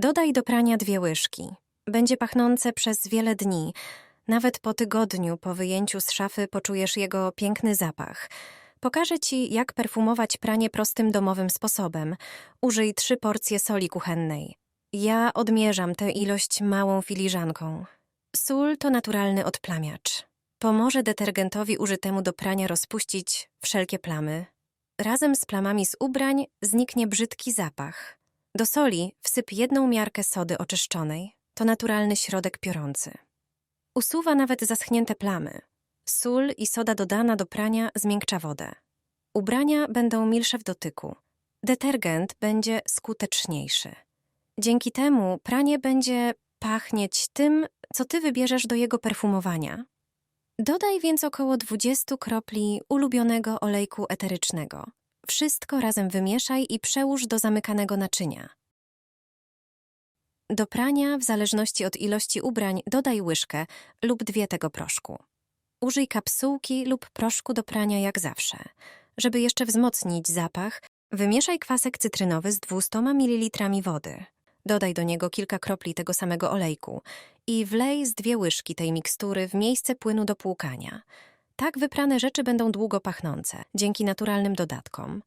Dodaj do prania dwie łyżki. Będzie pachnące przez wiele dni. Nawet po tygodniu po wyjęciu z szafy poczujesz jego piękny zapach. Pokażę Ci, jak perfumować pranie prostym domowym sposobem. Użyj trzy porcje soli kuchennej. Ja odmierzam tę ilość małą filiżanką. Sól to naturalny odplamiacz. Pomoże detergentowi użytemu do prania rozpuścić wszelkie plamy. Razem z plamami z ubrań zniknie brzydki zapach. Do soli wsyp jedną miarkę sody oczyszczonej. To naturalny środek piorący. Usuwa nawet zaschnięte plamy. Sól i soda dodana do prania zmiękcza wodę. Ubrania będą milsze w dotyku. Detergent będzie skuteczniejszy. Dzięki temu pranie będzie pachnieć tym, co ty wybierzesz do jego perfumowania. Dodaj więc około 20 kropli ulubionego olejku eterycznego. Wszystko razem wymieszaj i przełóż do zamykanego naczynia. Do prania, w zależności od ilości ubrań, dodaj łyżkę lub dwie tego proszku. Użyj kapsułki lub proszku do prania jak zawsze. Żeby jeszcze wzmocnić zapach, wymieszaj kwasek cytrynowy z 200 ml wody. Dodaj do niego kilka kropli tego samego olejku i wlej z dwie łyżki tej mikstury w miejsce płynu do płukania. Tak wyprane rzeczy będą długo pachnące, dzięki naturalnym dodatkom.